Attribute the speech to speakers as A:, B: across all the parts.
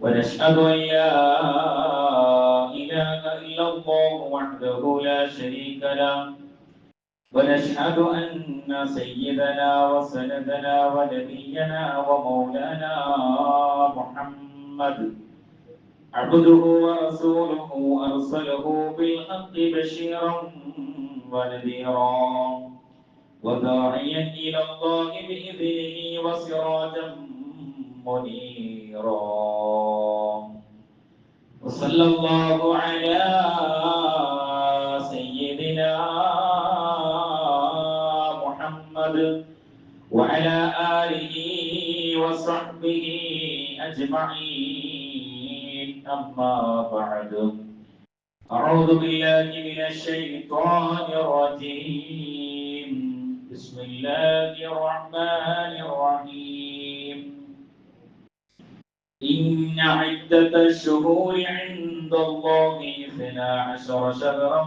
A: ونشهد أن لا إله إلا الله وحده لا شريك له. ونشهد أن سيدنا وسندنا ونبينا ومولانا محمد عبده ورسوله أرسله بالحق بشيرا ونذيرا وداعيا إلى الله بإذنه وسراجا منيرا. وصلى الله على سيدنا محمد وعلى آله وصحبه أجمعين. أما بعد أعوذ بالله من الشيطان الرجيم. بسم الله الرحمن الرحيم. إن عدة الشهور عند الله اثنا عشر شهرا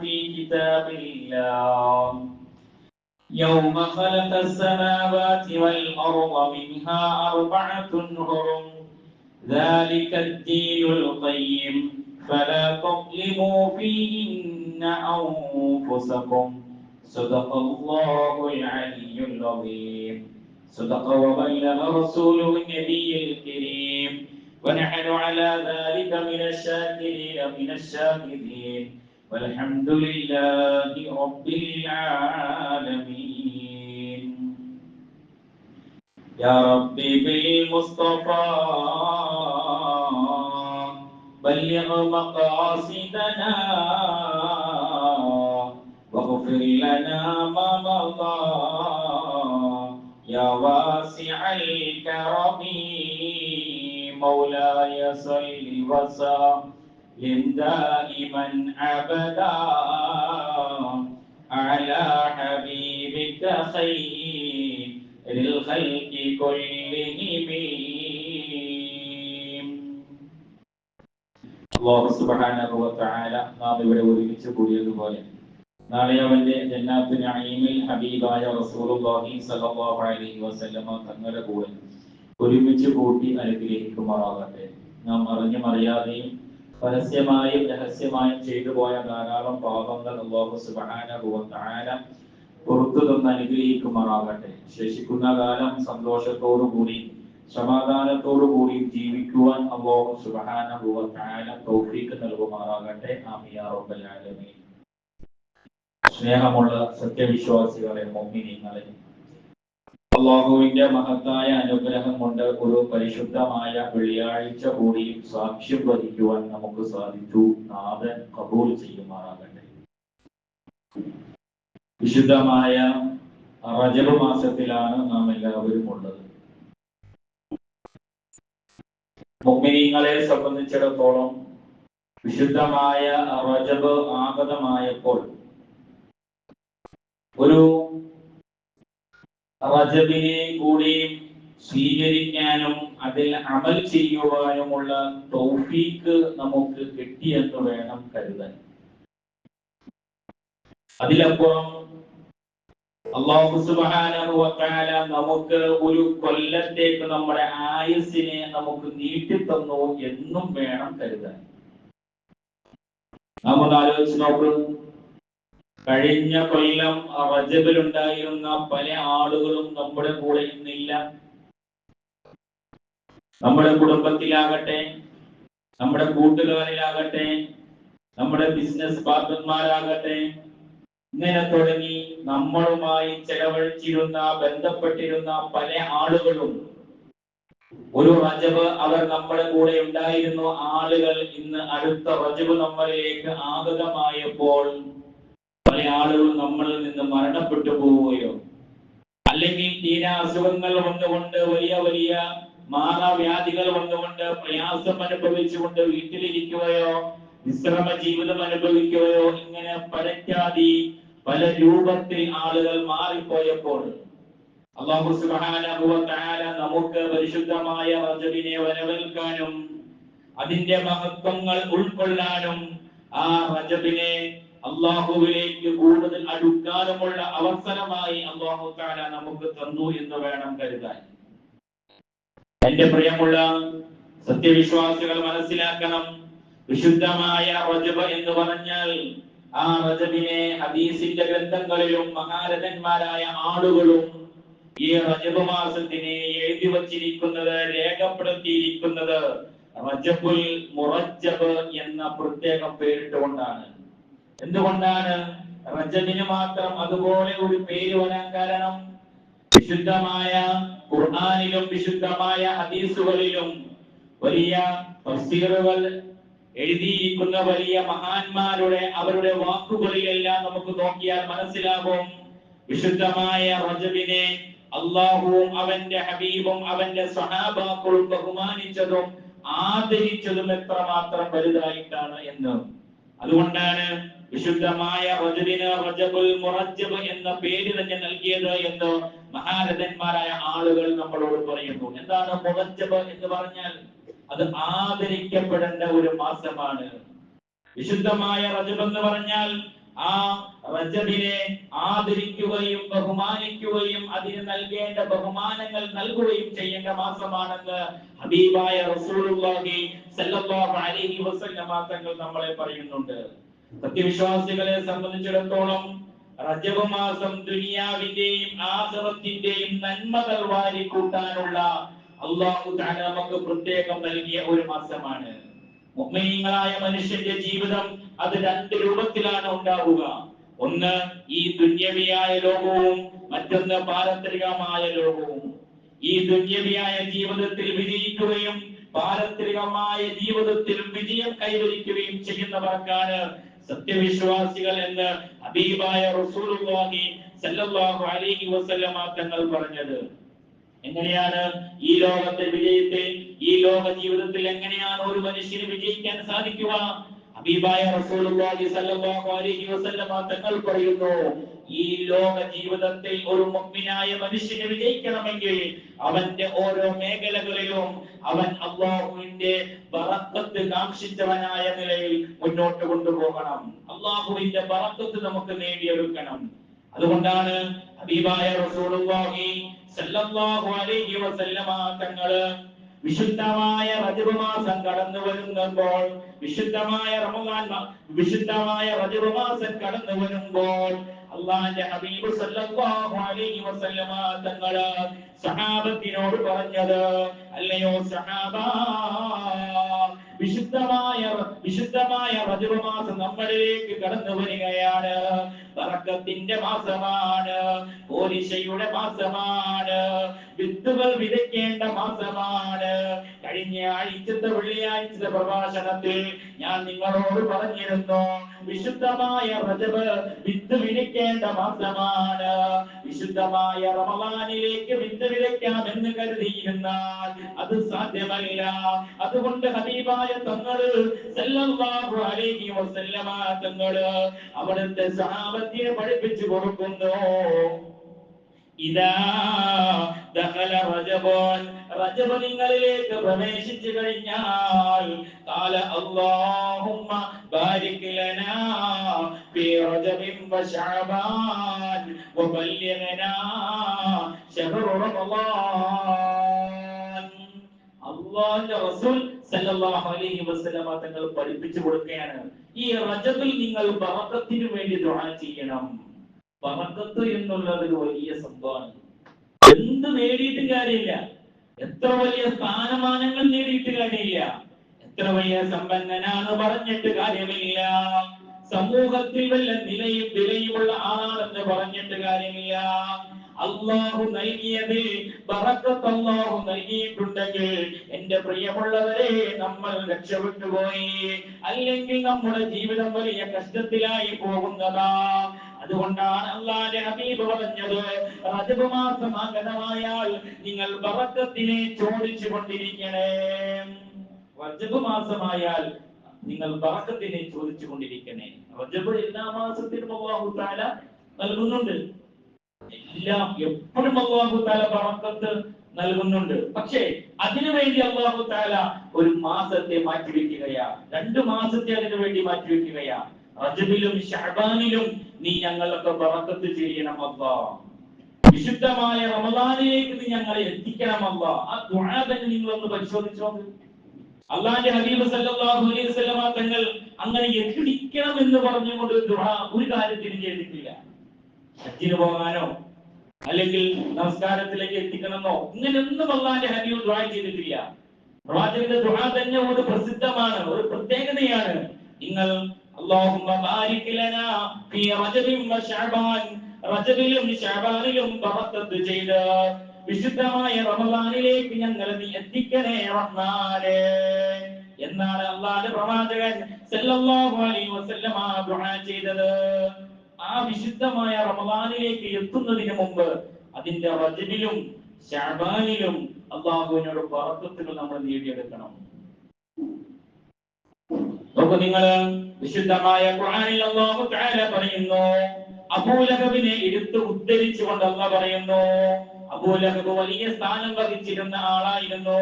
A: في كتاب الله. يوم خلق السماوات والأرض منها أربعة هرم ذلك الدين القيم. فلا تظلموا فيهن أنفسكم. صدق الله العلي العظيم. صدق وبلغ رسوله النبي الكريم. ونحن على ذلك من الشاكرين من الشاهدين والحمد لله رب العالمين. يا ربي بالمصطفى بلغ مقاصدنا واغفر لنا ما مضى. يا واسع الكرم. مولاي صل وسلم دائما ابدا على حبيبك خير الخلق كلهم അള്ളാഹു സുബ്ഹാനഹു വ തആല നാം ഇവിടെ ഒരുമിച്ച് കൂടിയതുപോലെ നാളെ അവന്റെ ജന്നാത്തുൽ നഈമിൽ ഹബീബായ റസൂലുള്ളാഹി സ്വല്ലല്ലാഹു അലൈഹി വസല്ലമ തങ്ങളുടെ കൂടെ ഒരുമിച്ച് കൂട്ടി അനുഗ്രഹിക്കുമാറാകട്ടെ. നാം അറിഞ്ഞും അറിയാതെയും പരസ്യമായും രഹസ്യമായും ചെയ്തു പോയ ധാരാളം പാപങ്ങൾ അള്ളാഹു പുറത്തു നിന്ന് അനുഗ്രഹിക്കുമാറാകട്ടെ. ശേഷിക്കുന്ന കാലം സന്തോഷത്തോടു കൂടി സമാധാനത്തോടു കൂടി ജീവിക്കുവാൻ അള്ളാഹു തആല തൗഫീഖ് നൽകുമാറാകട്ടെ. സ്നേഹമുള്ള സത്യവിശ്വാസികളെ മോമിനിങ്ങളെ അള്ളാഹുവിന്റെ മഹത്തായ അനുഗ്രഹം കൊണ്ട് ഒരു പരിശുദ്ധമായ വെള്ളിയാഴ്ച കൂടി സാക്ഷ്യം വഹിക്കുവാൻ നമുക്ക് സാധിച്ചു. നാഥൻ കബൂൽ ചെയ്യുമാറാകട്ടെ. വിശുദ്ധമായ റജബ് മാസത്തിലാണ് നാം എല്ലാവരും ഉള്ളത്. മുഗ്മിനീങ്ങളെ സംബന്ധിച്ചിടത്തോളം വിശുദ്ധമായ റജബ് ആഗതമായപ്പോൾ ഒരു റജബിനെ കൂടി സ്വീകരിക്കാനും അതിൽ അമൽ ചെയ്യുവാനുമുള്ള തൗഫീക്ക് നമുക്ക് കിട്ടിയെന്ന് വേണം കരുതാൻ. അതിലപ്പുറം അള്ളാഹു നമുക്ക് ഒരു കൊല്ലത്തേക്ക് നമ്മുടെ ആയുസിനെ നമുക്ക് നീട്ടിത്തന്നു എന്നും വേണം കരുതാൻ. നമ്മൾ ആലോചിച്ച് നോക്കൂ. കഴിഞ്ഞ കൊല്ലം റജബിലുണ്ടായിരുന്ന പല ആളുകളും നമ്മുടെ കൂടെ ഇന്നില്ല. നമ്മുടെ കുടുംബത്തിലാകട്ടെ നമ്മുടെ കൂട്ടുകാരിലാകട്ടെ നമ്മുടെ ബിസിനസ് പാർട്ട്ണർമാരാകട്ടെ ഇങ്ങനെ തുടങ്ങി നമ്മളുമായി ചെലവഴിച്ചിരുന്ന ബന്ധപ്പെട്ടിരുന്ന പല ആളുകളും ഒരു റജബ് അവർ നമ്മുടെ കൂടെ ഉണ്ടായിരുന്നു ആളുകൾ ഇന്ന് അടുത്ത റജബ് നമ്മളിലേക്ക് ആഗതമായപ്പോൾ പല ആളുകളും നമ്മളിൽ നിന്ന് മരണപ്പെട്ടു പോവുകയോ അല്ലെങ്കിൽ തീരാ അസുഖങ്ങൾ വന്നുകൊണ്ട് വലിയ വലിയ മാറാവ്യാധികൾ വന്നുകൊണ്ട് പ്രയാസം അനുഭവിച്ചുകൊണ്ട് വീട്ടിലിരിക്കുകയോ വിശ്രമ ജീവിതം അനുഭവിക്കുകയോ ഇങ്ങനെ പരക്കാതി പല രൂപത്തിൽ ആളുകൾ മാറിപ്പോയപ്പോൾ നമുക്ക് പരിശുദ്ധമായ റജബിനെ വരവേൽക്കാനും അതിന്റെ മഹത്വങ്ങൾ ഉൾക്കൊള്ളാനും ആ റജബിനെ അള്ളാഹുവിലേക്ക് കൂടുതൽ അടുക്കാനുമുള്ള അവസരമായി അള്ളാഹു താല നമുക്ക് തന്നു എന്ന് വേണം കരുതാൻ. എന്റെ പ്രിയമുള്ള സത്യവിശ്വാസികൾ മനസ്സിലാക്കണം. വിശുദ്ധമായ റജബ് എന്ന് പറഞ്ഞാൽ ആ റജബിനെ ഹദീസിന്റെ ഗ്രന്ഥങ്ങളിലും മഹാരഥന്മാരായ ആളുകളും ഈ റജബ് മാസത്തിനെ എഴുതി വച്ചിരിക്കുന്നത് രേഖപ്പെടുത്തിയിരിക്കുന്നത് റജബുൽ മുറജബ് എന്ന പ്രത്യേകം പേരിട്ടുകൊണ്ടാണ്. എന്തുകൊണ്ടാണ് റജബിന് മാത്രം അതുപോലെ ഒരു പേര് വരാൻ കാരണം? വിശുദ്ധമായ ഖുർആാനിലും വിശുദ്ധമായ ഹദീസുകളിലും വലിയ എഴുതിയിരിക്കുന്ന വലിയ മഹാന്മാരുടെ അവരുടെ വാക്കുകളിലെല്ലാം നമുക്ക് നോക്കിയാൽ മനസ്സിലാകും. വിശുദ്ധമായ റജബിനെ അള്ളാഹുവും അവന്റെ ഹബീബും അവന്റെ സഹാബാക്കളും ബഹുമാനിച്ചതും ആദരിച്ചതും എത്രമാത്രം വലുതായിട്ടാണ് എന്ന്. അതുകൊണ്ടാണ് വിശുദ്ധമായ റജബിന് റജബുൽ മുറജബ് എന്ന പേര് തന്നെ നൽകിയത് എന്ന് മഹാരഥന്മാരായ ആളുകൾ നമ്മളോട് പറയുന്നു. എന്താണ് മുറജബ് എന്ന് പറഞ്ഞാൽ? അത് ആദരിക്കപ്പെടേണ്ട ഒരു മാസമാണ്. വിശുദ്ധമായ റജബ് എന്ന് പറഞ്ഞാൽ ആ റജബിനെ ആദരിക്കുകയും ബഹുമാനിക്കുകയും അതിന് നൽകേണ്ട ബഹുമാനങ്ങൾ നൽകുകയും ചെയ്യേണ്ട മാസമാണെന്ന് ഹബീബായ റസൂലുള്ളാഹി സല്ലല്ലാഹു അലൈഹി വസല്ലമ തങ്ങൾ നമ്മളെ പറയുന്നുണ്ട്. സത്യവിശ്വാസികളെ സംബന്ധിച്ചിടത്തോളം റജബ് ദുനിയാവിന്റെയും ആഖിറത്തിന്റെയും നന്മകൾ വാരി കൂട്ടാനുള്ള അള്ളാഹു നമുക്ക് പ്രത്യേകം നൽകിയ ഒരു മാസമാണ്. മുഅ്മിനീങ്ങളായ മനുഷ്യന്റെ ജീവിതം അത് രണ്ട് രൂപത്തിലാണ് ഉണ്ടാവുക. ഒന്ന് ഈ ദുന്യവിയായ ലോകവും മറ്റൊന്ന് പാരത്രികമായ ലോകവും. ഈ ദുന്യവിയായ ജീവിതത്തിൽ വിജയിക്കുകയും പാരത്രികമായ ജീവിതത്തിൽ വിജയം കൈവരിക്കുകയും ചെയ്യുന്നവർക്കാണ് സത്യവിശ്വാസികൾ എന്ന് അബീബായ റസൂലുള്ളാഹി സല്ലല്ലാഹു അലൈഹി വസല്ലമ തങ്ങൾ പറഞ്ഞത്. എങ്ങനെയാണ് ഈ ലോകത്തെ വിജയത്തെ ഈ ലോക ജീവിതത്തിൽ എങ്ങനെയാണ് ഒരു മനുഷ്യന് വിജയിക്കാൻ സാധിക്കുക? ഹബീബായ റസൂലുള്ളാഹി സ്വല്ലല്ലാഹു അലൈഹി വസല്ലമ തങ്ങൾ പറയുന്നു ഈ ലോക ജീവിതത്തിൽ ഒരു മുഅ്മിനായ മനുഷ്യന് വിജയിക്കണമെങ്കിൽ അവന്റെ ഓരോ മേഖലകളിലും അവൻ അള്ളാഹുവിന്റെ ബറക്കത്ത് കാക്ഷിച്ചവനായ നിലയിൽ മുന്നോട്ട് കൊണ്ടുപോകണം. അള്ളാഹുവിന്റെ ബറക്കത്ത് നമുക്ക് നേടിയെടുക്കണം. അതുകൊണ്ടാണ് ഹബീബായ റസൂലുള്ളാഹി സല്ലല്ലാഹു അലൈഹി വസല്ലമ തങ്ങൾ വിശുദ്ധമായ റജബ് മാസം കടന്നു വരുമ്പോൾ വിശുദ്ധമായ റമദാൻ വിശുദ്ധമായ റജബ് മാസം കടന്നു വരുമ്പോൾ അള്ളാന്റെ ഹബീബ് സല്ലല്ലാഹു അലൈഹി വസല്ലമ തങ്ങൾ സഹാബത്തിനോട് പറഞ്ഞത് അല്ലയോ സഹാബ വിശുദ്ധമായ വിശുദ്ധമായ റജബ് മാസം നമ്മളിലേക്ക് കടന്നു വരികയാണ്. ബറക്കത്തിന്റെ മാസമാണ് ഓരിശയുടെ മാസമാണ് വിത്തുകൾ വിതയ്ക്കേണ്ട മാസമാണ്. കഴിഞ്ഞ ആഴ്ചത്തെ വെള്ളിയാഴ്ചത്തെ പ്രഭാഷണത്തിൽ ഞാൻ നിങ്ങളോട് പറഞ്ഞിരുന്നു വിശുദ്ധമായ റജബ് വിത്ത് വിതയ്ക്കേണ്ട മാസമാണ്. വിശുദ്ധമായ റമവാനിലേക്ക് വിത്ത് വിതയ്ക്കാം എന്ന് കരുതിയിരുന്നാൽ അത് സാധ്യമല്ല. അതുകൊണ്ട് ഹബീബായ തങ്ങൾ സല്ലല്ലാഹു അലൈഹി വസല്ലമ തങ്ങൾ അവിടുത്തെ സഹാബത്തിയെ പഠിപ്പിച്ചു കൊടുക്കുന്നു. ഇതാ ദഹല റജബ് നിങ്ങളിലേക്ക് പ്രവേശിച്ചു കഴിഞ്ഞാൽ കാല അല്ലാഹുമ്മ ബാരിക് ലനാ റസൂൽ സല്ലല്ലാഹു അലൈഹി വസല്ലമ തങ്ങൾ പഠിപ്പിച്ചു കൊടുക്കുകയാണ്. ഈ റജബിൽ നിങ്ങൾ ബറക്കത്തിന് വേണ്ടി ദുആ ചെയ്യണം. ബറക്കത്ത് എന്നുള്ളത് ഒരു വലിയ സംഭവമാണ്. എന്ത് നേടിയിട്ടും കാര്യമില്ല. എത്ര വലിയ സ്ഥാനമാനങ്ങൾ നേടിയിട്ട് കാര്യമില്ല. എത്ര വലിയ സമ്പന്നനാണ് പറഞ്ഞിട്ട് കാര്യമില്ല. സമൂഹത്തിൽ വല്ല നിലയും വിലയുമുള്ള ആളാണെന്ന് പറഞ്ഞിട്ട് കാര്യമില്ല. അള്ളാഹു നൽകിയത് ബറക്കത്ത് അള്ളാഹു നൽകിയിട്ടുണ്ടെങ്കിൽ എന്റെ പ്രിയമുള്ളവരെ നമ്മൾ രക്ഷപ്പെട്ടു പോയി അല്ലെങ്കിൽ നമ്മുടെ ജീവിതം വലിയ കഷ്ടത്തിലായി പോകുന്നതാ. അതുകൊണ്ടാണ് അള്ളാന്റെ ഹബീബ് പറഞ്ഞത് റജബ് മാസം ആഗതമായാൽ നിങ്ങൾ ബറക്കത്തിനെ ചോദിച്ചു കൊണ്ടിരിക്കണേ. റജബ് മാസമായാൽ നിങ്ങൾ ബറക്കത്തിനെ ചോദിച്ചു കൊണ്ടിരിക്കണേ. റജബ് എല്ലാ താല നൽകുന്നുണ്ട്. എല്ലാം എപ്പോഴും അള്ളാഹു താല ബറക്കത്ത് നൽകുന്നുണ്ട്. പക്ഷേ അതിനുവേണ്ടി അള്ളാഹു താല ഒരു മാസത്തെ മാറ്റിവെക്കുകയാ രണ്ട് മാസത്തെ അതിനു വേണ്ടി മാറ്റിവെക്കുകയാ റജബിലും ഷഹബാനിലും നീ ഞങ്ങളൊക്കെ ബറക്കത്ത് ചെയ്യണം അള്ളാ. വിശുദ്ധമായ റമദാനിലേക്ക് നീ ഞങ്ങളെ എത്തിക്കണം അള്ളാ. ആ ദുആ തന്നെ നിങ്ങളൊന്ന് പരിശോധിച്ചോ? അള്ളാന്റെ ഹബീബ് സല്ലല്ലാഹു അലൈഹി തങ്ങൾ അങ്ങനെ എത്തിക്കണം എന്ന് പറഞ്ഞുകൊണ്ട് ദുആ ഒരു കാര്യത്തിനും ചെയ്തിട്ടില്ല. ഹജ്ജിന് പോകാനോ അല്ലെങ്കിൽ നമസ്കാരത്തിലേക്ക് എത്തിക്കണമെന്നോ ഇങ്ങനെയൊന്നും അള്ളാന്റെ ഹബീബ് ദ്വാ ചെയ്തിട്ടില്ല. പ്രവാചകന്റെ ദ്വാ തന്നെ ഒരു പ്രസിദ്ധമാണ് ഒരു പ്രത്യേകതയാണ്. നിങ്ങൾ റജബിലും ഷാബാനിലും ചെയ്ത് വിശുദ്ധമായ റമദാനിലേക്ക് ഞങ്ങളെ നീ എത്തിക്കണേ റഹ്മാനേ. എന്നാണ് അള്ളാഹുന്റെ പ്രവാചകൻ സല്ലല്ലാഹു അലൈഹി വസല്ലമ ദുആ ചെയ്തത്. ആ വിശുദ്ധമായ റമദാനിലേക്ക് എത്തുന്നതിന് മുമ്പ് അതിന്റെ റജബിലും ശഅബാനിലും അള്ളാഹുവിനോട് ബറക്കത്തുകൾ നമ്മൾ നേടിയെടുക്കണം. നോക്കൂ നിങ്ങൾ വിശുദ്ധമായ ഖുർആനിൽ അല്ലാഹു തആല പറയുന്നു അബൂലഹബിനെ എടുത്ത് ഉദ്ധരിച്ചുകൊണ്ട് അല്ല പറയുന്നു അബൂലഹബ് വലിയ സ്ഥാനം വഹിച്ചിരുന്ന ആളായിരുന്നു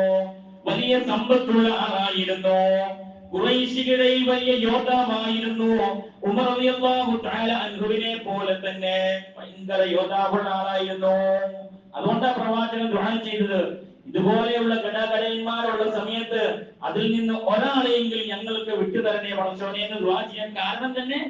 A: വലിയ സമ്പത്തുള്ള ആളായിരുന്നു കുറൈശികളിൽ വലിയ യോദ്ധാവായിരുന്നു ഉമർ റളിയല്ലാഹു തആല അൻഹുവിനെ പോലെ തന്നെ ഭയങ്കര യോദ്ധാവുള്ള ആളായിരുന്നു. അതുകൊണ്ടാണ് പ്രവാചകൻ ദുആ ചെയ്തത്. ഇതുപോലെയുള്ള ഘടകടയന്മാരുള്ള സമയത്ത് അതിൽ നിന്ന് ഒരാളെയെങ്കിലും ഞങ്ങൾക്ക് വിട്ടുതരണേ വളർച്ചോനെ എന്ന് ദുആ ചെയ്യാൻ കാരണം തന്നെ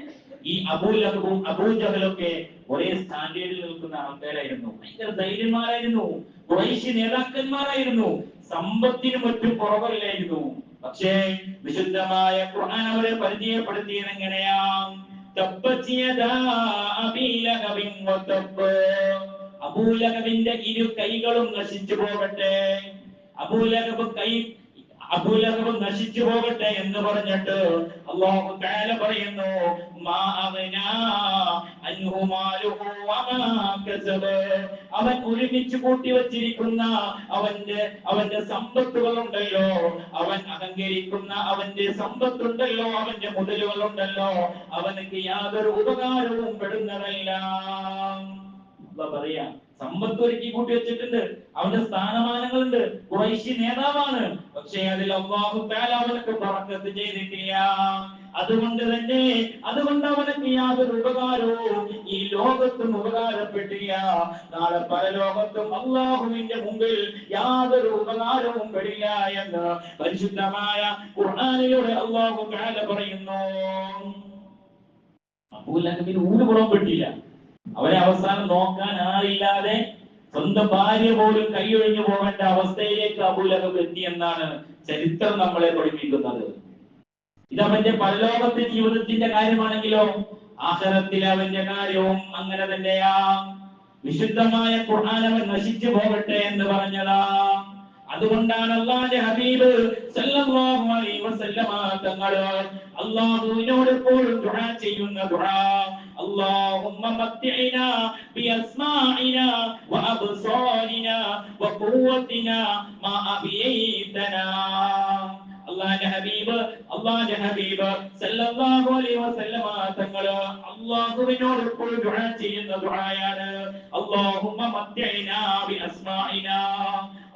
A: ഈ അബൂലഹബും അബൂജഹലൊക്കെ ഒരേ സ്റ്റാൻഡേർഡിൽ നിൽക്കുന്ന ആൾക്കാരായിരുന്നു. ഭയങ്കര ധൈര്യന്മാരായിരുന്നു. കുറേശ്ശി നേതാക്കന്മാരായിരുന്നു. സമ്പത്തിനും മറ്റും കുറവല്ലായിരുന്നു പക്ഷേ വിശുദ്ധമായ ഖുർആൻ അവരെ പരിചയപ്പെടുത്തിയത് എങ്ങനെയാ തബ്ബത് യദാ അബീ ലഹബിൻ വതബ്ബ് ഇരു കൈകളും നശിച്ചു പോകട്ടെ. അബൂലഹബ് കൈ അബൂലഹബ് നശിച്ചു പോകട്ടെ എന്ന് പറഞ്ഞിട്ട് അള്ളാഹു താല പറയുന്നു അവൻ ഒരുമിച്ച് കൂട്ടി വച്ചിരിക്കുന്ന അവന്റെ അവന്റെ സമ്പത്തുകളുണ്ടല്ലോ അവൻ അഹങ്കരിക്കുന്ന അവന്റെ സമ്പത്തുണ്ടല്ലോ അവന്റെ മുതലുകളുണ്ടല്ലോ അവനക്ക് യാതൊരു ഉപകാരവും പെടുന്നതല്ല പറയാ സമ്പത്ത് ഒരുക്കി കൂട്ടി വെച്ചിട്ടുണ്ട്. അവന്റെ സ്ഥാനമാനങ്ങളുണ്ട്. കുറേശ്ശി നേതാവാണ്. പക്ഷേ അതിൽ അള്ളാഹു അവനക്ക് പറക്കത്ത് ചെയ്തിട്ടില്ല. അതുകൊണ്ട് തന്നെ അതുകൊണ്ട് അവനക്ക് യാതൊരു ഉപകാരവും ഈ ലോകത്തും ഉപകാരപ്പെട്ടില്ല. നാളെ പരലോകത്തും അള്ളാഹുവിന്റെ മുമ്പിൽ യാതൊരു ഉപകാരവും പെടില്ല എന്ന് പരിശുദ്ധമായ ഖുർആനിലൂടെ അള്ളാഹു താല പറയുന്നു. അബൂലഹബിന് ഊര് പുറപ്പെട്ടില്ല. അവരെ അവസാനം നോക്കാൻ ആളില്ലാതെ സ്വന്തം ഭാര്യ പോലും കൈയൊഴിഞ്ഞു പോകേണ്ട അവസ്ഥയിലേക്ക് അബൂലഹബ് എത്തി എന്നാണ് ചരിത്രം നമ്മളെ പഠിപ്പിക്കുന്നത്. ഇത് അവന്റെ പരലോകത്തെ ജീവിതത്തിന്റെ കാര്യമാണെങ്കിലോ ആഹരത്തിൽ അവന്റെ കാര്യവും അങ്ങനെ തന്നെയാ. വിശുദ്ധമായ ഖുർആൻ നശിച്ചു പോകട്ടെ എന്ന് പറഞ്ഞതാ. അതുകൊണ്ടാണ് അള്ളാന്റെ ഹബീബ് സല്ലല്ലാഹു അലൈഹി വസല്ലമ തങ്ങൾ അള്ളാഹുവിനോട് എപ്പോഴും ദുആ ചെയ്യുന്ന ദുആ. اللهم متعنا بأسماعنا وأبصارنا وقوتنا ما أحييتنا അള്ളാന്റെ ഹബീബ് അള്ളാന്റെ ഹബീബ് സല്ലല്ലാഹു അലൈഹി വസല്ലമ തങ്ങള് അള്ളാഹുവിനോട് എപ്പോഴും ദുആ ചെയ്യുന്ന ദുആയാണ് അല്ലാഹുമ്മ മത്തിഅനാ ബി അസ്മാഇനാ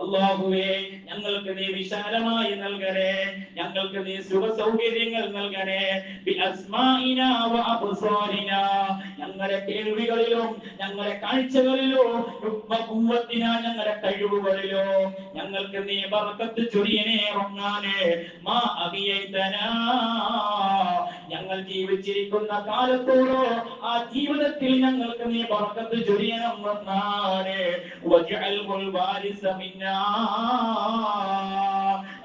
A: അള്ളാഹുവേ ഞങ്ങൾക്ക് നീ വിശാലമായി നൽകണേ ഞങ്ങൾക്ക് നീ സുഖ സൗകര്യങ്ങൾ നൽകണേ ബി അസ്മാഇനാ വ അബ്സാരിനാ ഞങ്ങളുടെ കേൾവികളിലും ഞങ്ങളുടെ കാഴ്ചകളിലോ കുവ്വത്തിനാ ഞങ്ങളുടെ കഴിവുകളിലോ. ഞങ്ങൾക്ക് നീ ബർക്കത്ത് ചൊരിയണേ ഉറങ്ങാനേ മാ അബിയൈതനാ ഞങ്ങൾ ജീവിച്ചിരിക്കുന്ന കാലത്തോടോ ആ ജീവിതത്തിൽ ഞങ്ങൾക്ക് നീ ബർക്കത്ത് ചൊരിയണം മിന്നാ.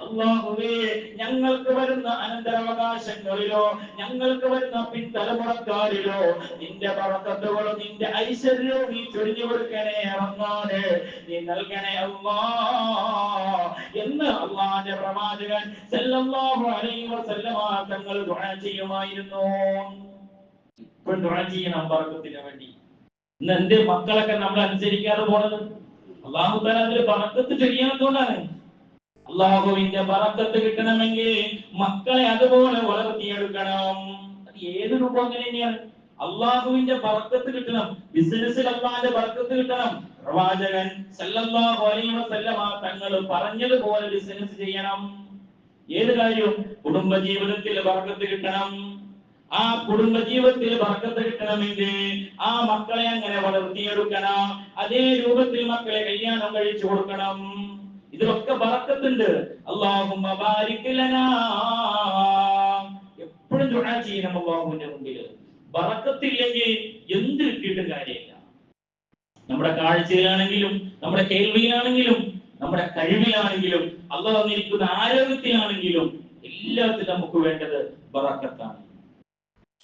A: അല്ലാഹുവേ ഞങ്ങൾക്ക് വരുന്ന അനന്തരാവകാശങ്ങളിലോ ഞങ്ങൾക്ക് വരുന്ന പിൻതലമുറക്കാരിലോ നിന്റെ ബറക്കത്തുകളും നിന്റെ ഐശ്വര്യവും നീ ചൊരിഞ്ഞു കൊടുക്കണേ റഹ്മാനേ നീ നൽകണേ അല്ലാ എന്ന് അള്ളാന്റെ പ്രവാചകൻ സല്ലല്ലാഹു അലൈഹി വസല്ലമ തങ്ങൾ ദുആ ചെയ്യുമായിരുന്നു. ദുആ ചെയ്യണം ബറക്കത്തിന് വേണ്ടി. ഇന്ന് എന്റെ മക്കളൊക്കെ നമ്മൾ അനുസരിക്കാതെ പോണത്? അള്ളാഹു താല അതിൽ ബറക്കത്ത് ചെയ്യാത്തതുകൊണ്ടാണ് അള്ളാഹുവിന്റെ ബറക്കത്ത് കിട്ടണമെങ്കിൽ മക്കളെ അതുപോലെ വളർത്തിയെടുക്കണം. അത് ഏത് രൂപം അങ്ങനെ തന്നെയാണ്? അള്ളാഹുവിന്റെ ബർക്കത്ത് കിട്ടണം. ബിസിനസ്സിൽ അള്ളാഹിന്റെ ബർക്കത്ത് കിട്ടണം. പ്രവാചകൻ സല്ലല്ലാഹു അലൈഹി വസല്ലമ തങ്ങൾ പറഞ്ഞതുപോലെ ബിസിനസ് ചെയ്യണം. ഏത് കാര്യവും കുടുംബ ജീവിതത്തിൽ ബർക്കത്ത് കിട്ടണം. ആ കുടുംബ ജീവിതത്തിൽ ബർക്കത്ത് കിട്ടണമെങ്കിൽ ആ മക്കളെ അങ്ങനെ വളർത്തിയെടുക്കണം. അതേ രൂപത്തിൽ മക്കളെ കല്യാണം കഴിച്ചു കൊടുക്കണം. ഇതിലൊക്കെ ബറക്കത്തുണ്ട് അള്ളാഹും എപ്പോഴും ദുആ ചെയ്യണം അള്ളാഹുവിന്റെ മുമ്പിൽ ബറക്കത്തില്ലെങ്കിൽ എന്ത് കിട്ടിയിട്ടും കാര്യമില്ല. നമ്മുടെ കാഴ്ചയിലാണെങ്കിലും നമ്മുടെ കേൾവിയിലാണെങ്കിലും നമ്മുടെ കഴിവിലാണെങ്കിലും അല്ല തന്നിരിക്കുന്ന ആരോഗ്യത്തിലാണെങ്കിലും എല്ലാത്തിലും നമുക്ക് വേണ്ടത് ബറക്കത്താണ്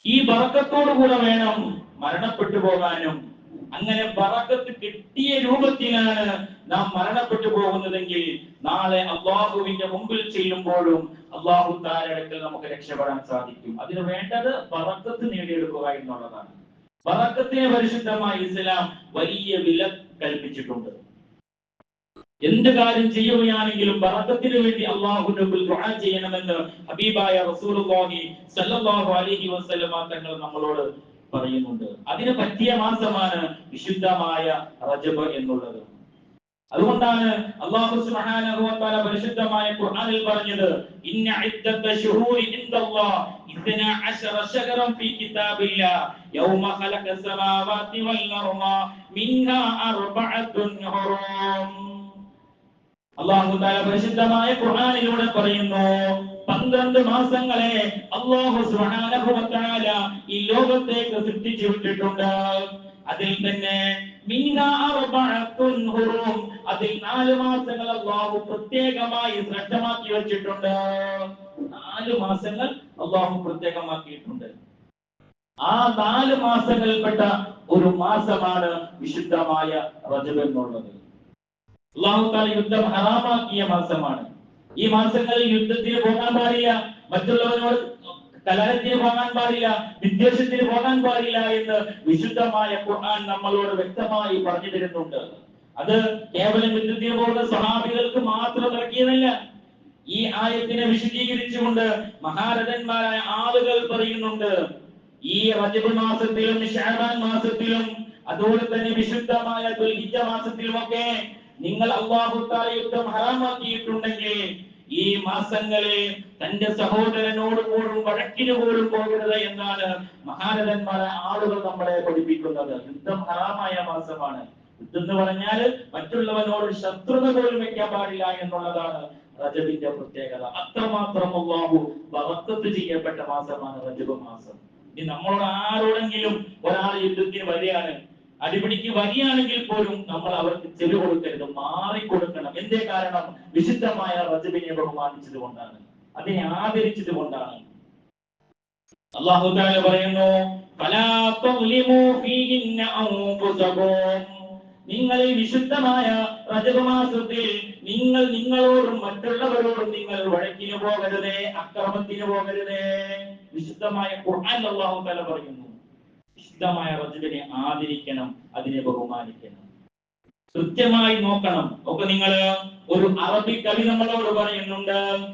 A: ഈ ബറക്കത്തോടു കൂടെ വേണം മരണപ്പെട്ടു പോകാനും അങ്ങനെ ബറക്കത്ത് കിട്ടിയ രൂപത്തിലാണ് നാം മരണപ്പെട്ടു പോകുന്നതെങ്കിൽ നാളെ അള്ളാഹുവിന്റെ മുമ്പിൽ ചെല്ലുമ്പോഴും അള്ളാഹു താരടക്കൽ നമുക്ക് രക്ഷപ്പെടാൻ സാധിക്കും. അതിന് വേണ്ടത് ബറക്കത്ത് നേടിയെടുക്കുക എന്നുള്ളതാണ്. ബറക്കത്തിനെ പരിശുദ്ധമായി ഇസ്ലാം വലിയ വില കൽപ്പിച്ചിട്ടുണ്ട്. എന്ത് കാര്യം ചെയ്യുകയാണെങ്കിലും ബറക്കത്തിന് വേണ്ടി അള്ളാഹുവിന്റെ മുമ്പിൽ ദുആ ചെയ്യണമെന്ന് ഹബീബായ റസൂലുള്ളാഹി അലൈഹി തങ്ങൾ നമ്മളോട് പറയുന്നുണ്ട്. അതിന് പറ്റിയ മാസമാണ് വിശുദ്ധമായ റജബ് എന്നുള്ളത്. അതുകൊണ്ടാണ് അല്ലാഹു സുബ്ഹാനഹു വ തആല പരിശുദ്ധമായ ഖുർആനിൽ പറഞ്ഞത് ഇന്ന ഇദ്ദത്ത ശുഹൂരി ഇൻദല്ലാഹ് ഇത്ന അശറ ശഹറൻ ഫീ കിതാബില്ലാ യൗമ ഖലഖ സമാവാതി വൽ മിൻഹാ അർബഅത്തുൻ ഹുറൂം. അള്ളാഹു തആല പരിശുദ്ധമായ ഖുർആനിലൂടെ പറയുന്നു പന്ത്രണ്ട് മാസങ്ങളെ അള്ളാഹു വ ഈ ലോകത്തേക്ക് സൃഷ്ടിച്ചു വിട്ടിട്ടുണ്ട്. അതിൽ തന്നെ അതിൽ നാല് മാസങ്ങൾ അള്ളാഹു പ്രത്യേകമായി ശ്രദ്ധമാക്കി വെച്ചിട്ടുണ്ട്. നാല് മാസങ്ങൾ അള്ളാഹു പ്രത്യേകമാക്കിയിട്ടുണ്ട്. ആ നാല് മാസങ്ങളിൽപ്പെട്ട ഒരു മാസമാണ് വിശുദ്ധമായ റജബ് എന്നുള്ളത്. അള്ളാഹു യുദ്ധം ഹറാമാക്കിയ മാസമാണ്. ഈ മാസങ്ങളിൽ യുദ്ധത്തിന് പോകാൻ പാടില്ല. മറ്റുള്ളവരോട് കലഹത്തിന് പോകാൻ പാടില്ല. വിദ്വേഷത്തിന് പോകാൻ പാടില്ല എന്ന് വിശുദ്ധമായ ഖുർആൻ നമ്മളോട് വ്യക്തമായി പറഞ്ഞു തരുന്നുണ്ട്. അത് കേവലം യുദ്ധത്തിന് പോകുന്ന സഹാബികൾക്ക് മാത്രം ഇറക്കിയതല്ല ഈ ആയത്തിനെ വിശദീകരിച്ചുകൊണ്ട് മഹാരഥന്മാരായ ആളുകൾ പറയുന്നുണ്ട്. ഈ റജബ് മാസത്തിലും ഷാബാൻ മാസത്തിലും അതുപോലെ തന്നെ വിശുദ്ധമായ ദുൽഹിജ്ജ മാസത്തിലുമൊക്കെ നിങ്ങൾ അള്ളാഹു യുദ്ധം ഹറാമാക്കിയിട്ടുണ്ടെങ്കിൽ ഈ മാസങ്ങളെ തന്റെ സഹോദരനോട് പോലും വഴക്കിന് പോലും പോകരുത് എന്നാണ് മഹാരഥന്മാരെ ആളുകൾ നമ്മളെ പഠിപ്പിക്കുന്നത്. യുദ്ധം ഹറാമായ മാസമാണ്. യുദ്ധം എന്ന് പറഞ്ഞാൽ മറ്റുള്ളവനോട് ശത്രുത പോലും വെക്കാൻ പാടില്ല എന്നുള്ളതാണ് റജബിന്റെ പ്രത്യേകത. അത്രമാത്രം അള്ളാഹു ബറക്കത്ത് ചെയ്യപ്പെട്ട മാസമാണ് റജബ് മാസം. ഇനി നമ്മളോട് ആരോടെങ്കിലും ഒരാൾ യുദ്ധത്തിന് വരികയാണ് അടിപിടിക്ക് വരികയാണെങ്കിൽ പോലും നമ്മൾ അവർക്ക് ചെവി കൊടുക്കരുത് മാറിക്കൊടുക്കണം എന്തേ കാരണം? വിശുദ്ധമായ റജബിനെ ബഹുമാനിച്ചത് കൊണ്ടാണ്. അതിനെ ആദരിച്ചത് കൊണ്ടാണ്. അള്ളാഹു പറയുന്നു. നിങ്ങൾ വിശുദ്ധമായ റജബ് മാസത്തിൽ നിങ്ങൾ നിങ്ങളോടും മറ്റുള്ളവരോടും നിങ്ങൾ വഴക്കിന് പോകരുതേ അക്രമത്തിന് പോകരുതേ. വിശുദ്ധമായ ഖുർആൻ അള്ളാഹു താല പറയുന്നു. വിശുദ്ധമായ റജുലിനെ ആദരിക്കണം അതിനെ ബഹുമാനിക്കണം. കൃത്യമായി നോക്കണം. ഒക്കെ നിങ്ങൾ ഒരു അറബി കവി നമ്മളോട് പറയുന്നുണ്ട്.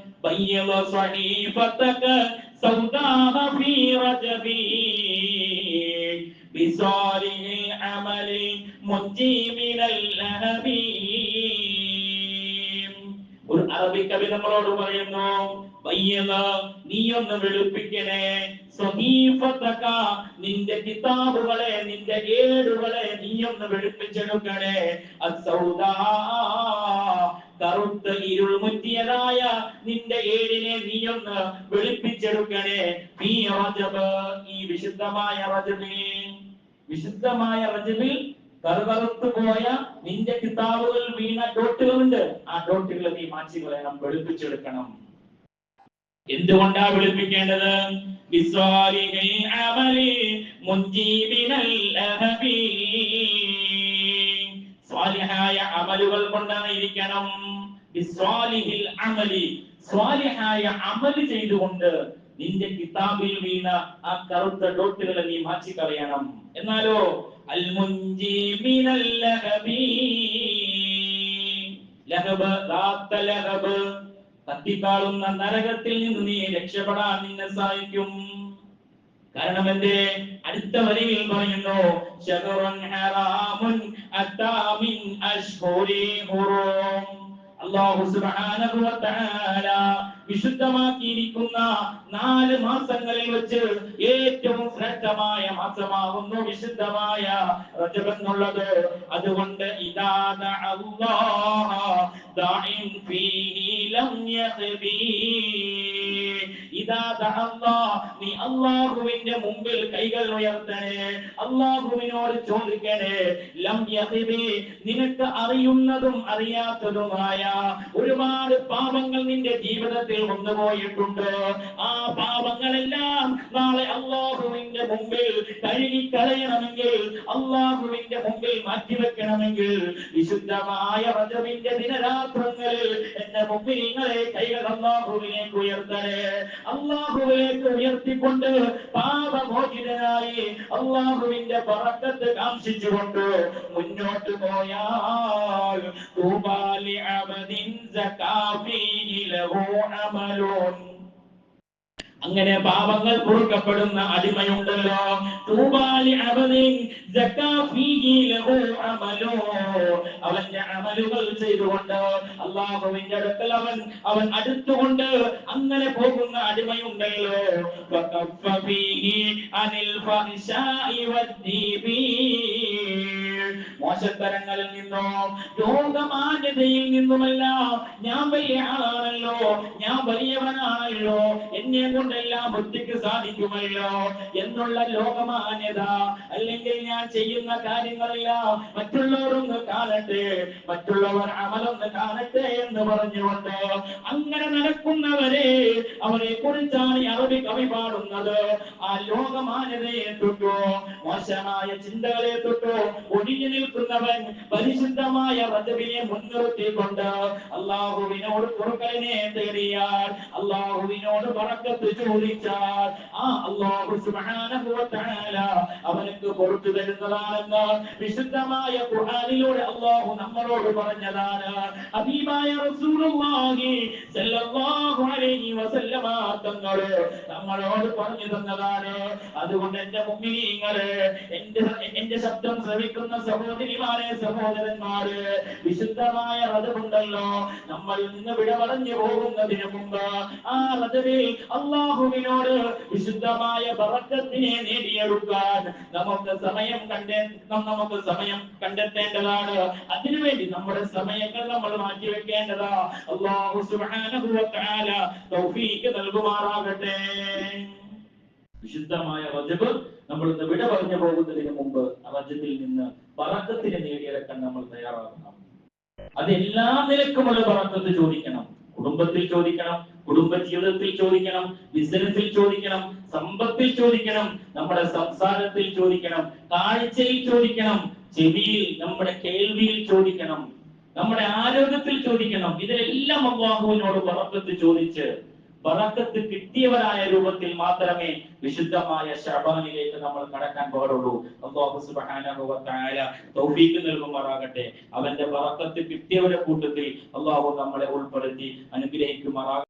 A: ഒരു അറബി കവി നമ്മളോട് പറയുന്നു നീ ഒന്ന് വെളുപ്പിക്കണേ. നിന്റെ കിതാബുകളെ നിന്റെ ഏടുകളെ നീ ഒന്ന് വെളുപ്പിച്ചെടുക്കണേ കറുത്ത ഇരുൾ മുറ്റിയതായ നിന്റെ ഏടിനെ നീ ഒന്ന് വെളുപ്പിച്ചെടുക്കണേ. നീ റജബ് ഈ വിശുദ്ധമായ റജബിൽ വിശുദ്ധമായ റജബിൽ കറുകറുത്തു പോയ നിന്റെ കിതാബുകൾ വീണ ഡോട്ടുകളുണ്ട്. ആ ഡോട്ടുകൾ നീ മാറ്റികളയണം വെളുപ്പിച്ചെടുക്കണം. എന്തുകൊണ്ടാ വിളിപ്പിക്കേണ്ടത്. സ്വാലിഹായ അമലുകൾ കൊണ്ടായിരിക്കണം ബിസ്വാലിഹിൽ അമലി. സ്വാലിഹായ അമൽ ചെയ്തുകൊണ്ട് നിന്റെ കിതാബിൽ വീണ ആ കറുത്ത ഡോട്ടുകളെ നീ മാറ്റി കളയണം എന്നാലോ? അൽ മുൻജി ലഹബ് ലഹബ് ലഹബ്. കത്തിക്കാളുന്ന നരകത്തിൽ നിന്ന് നീ രക്ഷപ്പെടാൻ നിന്നെ സഹായിക്കും. കാരണം എന്റെ അടുത്ത വരിയിൽ പറയുന്നു അള്ളാഹു സുബ്ഹാനഹു വിശുദ്ധമാക്കിയിരിക്കുന്ന നാല് മാസങ്ങളിൽ വെച്ച് ഏറ്റവും ശ്രേഷ്ഠമായ മാസമാകുന്നു വിശുദ്ധമായ എന്നുള്ളത്. അതുകൊണ്ട് ഇദാ അല്ലാഹ നീ അല്ലാഹുവിന്റെ മുമ്പിൽ കൈകൾ ഉയർത്തണേ അല്ലാഹുവിനോട് ചോദിക്കണേ ലം നിനക്ക് അറിയുന്നതും അറിയാത്തതുമായ ഒരുപാട് പാപങ്ങൾ നിന്റെ ജീവിതത്തിൽ വന്നുപോയിട്ടുണ്ട്. ആ പാപങ്ങളെല്ലാം നാളെ അള്ളാഹുവിന്റെ മുമ്പിൽ കഴുകി കളയണമെങ്കിൽ അള്ളാഹുവിന്റെ മുമ്പിൽ മാറ്റിവെക്കണമെങ്കിൽ വിശുദ്ധമായ റജബിന്റെ ദിനരാത്രങ്ങളിൽ എന്റെ മുമ്പിൽ നിങ്ങളെ കൈകൾ അള്ളാഹുവിലേക്ക് ഉയർത്തലേ അള്ളാഹുവിലേക്ക് ഉയർത്തിക്കൊണ്ട് പാപമോചിതനായി അള്ളാഹുവിന്റെ പറക്കത്ത് കാംക്ഷിച്ചുകൊണ്ട് മുന്നോട്ട് പോയാൽ തൂബാലി അമലുൻ. അങ്ങനെ പാപങ്ങൾ പൊറുക്കപ്പെടുന്ന അടിമയുണ്ടല്ലോ. അവന്റെ അമലുകൾ ചെയ്തുകൊണ്ട് അള്ളാഹുവിന്റെ അടുക്കൽ അവൻ അവൻ അടുത്തുകൊണ്ട് അങ്ങനെ പോകുന്ന അടിമയുണ്ടല്ലോ. അനിൽ മോശത്തരങ്ങളിൽ നിന്നോ ലോകമാന്യതയിൽ നിന്നുമല്ല. ഞാൻ വലിയ ആളാണല്ലോ ഞാൻ വലിയവനാണല്ലോ. എന്നെ കൊണ്ടെല്ലാം ബുദ്ധിക്ക് സാധിക്കുമല്ലോ. എന്നുള്ള ലോകമാന്യത അല്ലെങ്കിൽ ഞാൻ ചെയ്യുന്ന കാര്യങ്ങളെല്ലാം. മറ്റുള്ളവരൊന്ന് കാണട്ടെ മറ്റുള്ളവർ അമലൊന്ന് കാണട്ടെ എന്ന് പറഞ്ഞുകൊണ്ട് അങ്ങനെ നടക്കുന്നവരെ അവരെ കുറിച്ചാണ് അറബി കവി പാടുന്നത്. ആ ലോകമാന്യതയെ തൊട്ടോ മോശമായ ചിന്തകളെ തൊട്ടോ ഒഴിഞ്ഞു നിൽക്കുന്നവൻ പരിശുദ്ധമായ റജബിനെ മുൻനിർത്തിക്കൊണ്ട് അള്ളാഹുവിനോട് കുറുക്കലിനെ തേടിയാൽ അള്ളാഹുവിനോട് പറക്കത്ത് ചോദിച്ചാൽ ആ അള്ളാഹു വ അവനക്ക് പുറത്തു തരുന്നതാണെന്ന് വിശുദ്ധമായ ഖുർആനിലൂടെ അള്ളാഹു നമ്മളോട് പറഞ്ഞതാണ്. ഹബീബായ റസൂലുള്ളാഹി സല്ലല്ലാഹു അലൈഹി നമ്മളോട് പറഞ്ഞു തന്നതാണ്. അതുകൊണ്ട് എന്റെ മുമ്പിനീങ്ങൾ എന്റെ എന്റെ ശബ്ദം ശ്രവിക്കുന്ന സഹോദരിമാരെ സഹോദരന്മാര് വിശുദ്ധമായ റജബുണ്ടല്ലോ നമ്മൾ ഇന്ന് വിട പറഞ്ഞു പോകുന്നതിന് മുമ്പ് ആ റജബിൽ അള്ളാഹുവിനോട് വിശുദ്ധമായ പറക്കത്തിനെ നേടിയെടുക്കാൻ നമുക്ക് സമയം കണ്ടേ നമുക്ക് സമയം കണ്ടെത്തേണ്ടതാണ്. അതിനുവേണ്ടി നമ്മുടെ സമയങ്ങൾ നമ്മൾ മാറ്റിവെക്കേണ്ടതാ അള്ളാഹു സുബ്ഹാനഹു തൗഫീക്ക് നൽകുമാറാകട്ടെ. വിശുദ്ധമായ വജബ് നമ്മൾ ഇന്ന് വിട പറഞ്ഞു പോകുന്നതിന് മുമ്പ് ആ റജബിൽ നിന്ന് പറക്കത്തിന് നേടിയെടുക്കാൻ നമ്മൾ തയ്യാറാകണം. അത് എല്ലാ നിലക്കുമുള്ള പറക്കത്ത് ചോദിക്കണം. കുടുംബത്തിൽ ചോദിക്കണം കുടുംബ ജീവിതത്തിൽ ചോദിക്കണം ബിസിനസ്സിൽ ചോദിക്കണം സമ്പത്തിൽ ചോദിക്കണം നമ്മുടെ സംസാരത്തിൽ ചോദിക്കണം കാഴ്ചയിൽ ചോദിക്കണം ചെവിയിൽ നമ്മുടെ കേൾവിയിൽ ചോദിക്കണം നമ്മുടെ ആരോഗ്യത്തിൽ ചോദിക്കണം. ഇതിലെല്ലാം അള്ളാഹുവിനോട് ബറക്കത്ത് ചോദിച്ച് ബറക്കത്ത് കിട്ടിയവരായ രൂപത്തിൽ മാത്രമേ വിശുദ്ധമായ ഷബാനിലേക്ക് നമ്മൾ കടക്കാൻ പാടുള്ളൂ. അള്ളാഹു സുബ്ഹാനഹു വ തആല തൗഫീഖ് നൽകുമാറാകട്ടെ. അവന്റെ ബറക്കത്ത് കിട്ടിയവരെ കൂട്ടത്തിൽ അള്ളാഹു നമ്മളെ ഉൾപ്പെടുത്തി അനുഗ്രഹിക്കുമാറാകട്ടെ.